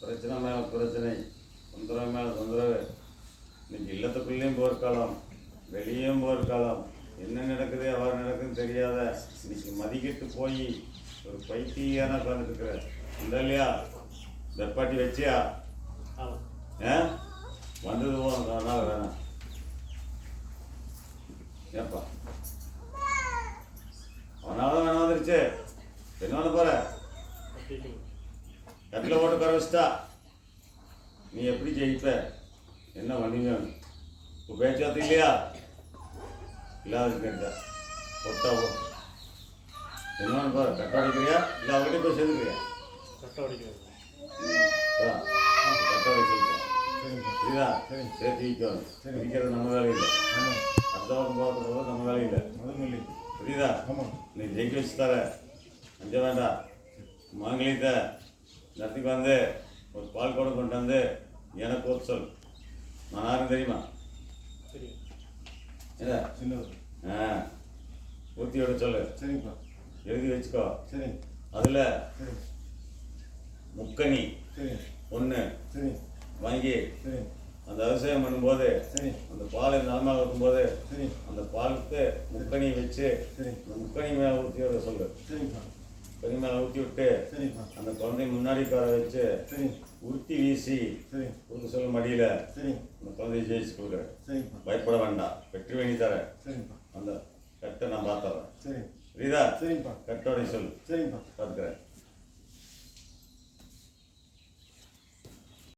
பிரச்சனை மேல பிரச்சனை. தொந்தரவு மேல தொந்தரவு. இன்னைக்கு இல்லத்துக்குள்ளேயும் போர்க்காலம் வெளியும் போர்க்காலம் என்ன நடக்குது எவ்வாறு நடக்குதுன்னு தெரியாத. இன்னைக்கு மதிக்கிட்டு போய் ஒரு பைத்தியான உட்காந்துருக்குற இருக்கிற இந்த இல்லையா? வெப்பாட்டி வச்சியா? ஏ ஆ? வந்தது போனால் வேணாம் ஏப்பா? அவனால தான் வேணாம் வந்துருச்சு. என்ன போற? கட்டில் உட்கார வச்சுட்டா நீ எப்படி ஜெயிப்ப? என்ன பண்ணுவீங்க இப்போ பேச்சுவார்த்தை இல்லையா? இல்லாத கேட்ட பொட்டா போ. என்ன பாரு கட்ட அடிக்கிறியா இல்லை அவர்கிட்ட போய் சேர்ந்துக்கிறியா? கட்ட அடிக்கிறது கட்ட வச்சிருக்கோம் புரியுதா? சேர்த்து வைக்கணும் விற்கிறது நம்ம வேலை இல்லை. அடுத்தவங்க பார்க்கறது நம்ம வேலை இல்லை. புரியுதா? நீ ஜெயிக்க வச்சு தர அஞ்ச வேண்டாம். மாங்கலியத்தை நத்துக்கு வந்து ஒரு பால் கூட கொண்டு வந்து எனக்கு ஊற்ற சொல். நான் யாரும் தெரியுமா? சரி என்ன? சின்னது ஆ. ஊற்றி விட சொல்லு. சரிங்கப்பா. எழுதி வச்சுக்கோ. சரி. அதில் முக்கணி சரி. ஒன்று சரி. வாங்கி சரி. அந்த விவசாயம் பண்ணும்போது சரி. அந்த பால் நலமாக இருக்கும்போது சரி. அந்த பாலுக்கு முக்கணி வச்சு சரி. அந்த முக்கணி மேலே ஊற்றி விட சொல்லு. சரிங்கப்பா. மேலே ஊற்றி விட்டு சரிங்கப்பா அந்த குழந்தைய முன்னாடி உட்கார வச்சு சரி. உருட்டி வீசி சரி. கொடுக்க சொல்ல மடியில் சரி. அந்த குழந்தைய ஜெயிச்சு கொடுக்குறேன் சரிங்கப்பா பயப்பட வேண்டாம். வெற்றி வேணி தரேன். சரிங்கப்பா அந்த கட்டை நான் பார்த்துறேன். சரி. புரியுதா? சரிங்கப்பா கட்டோடைய சொல் சரிங்கப்பா பார்த்துக்கிறேன்.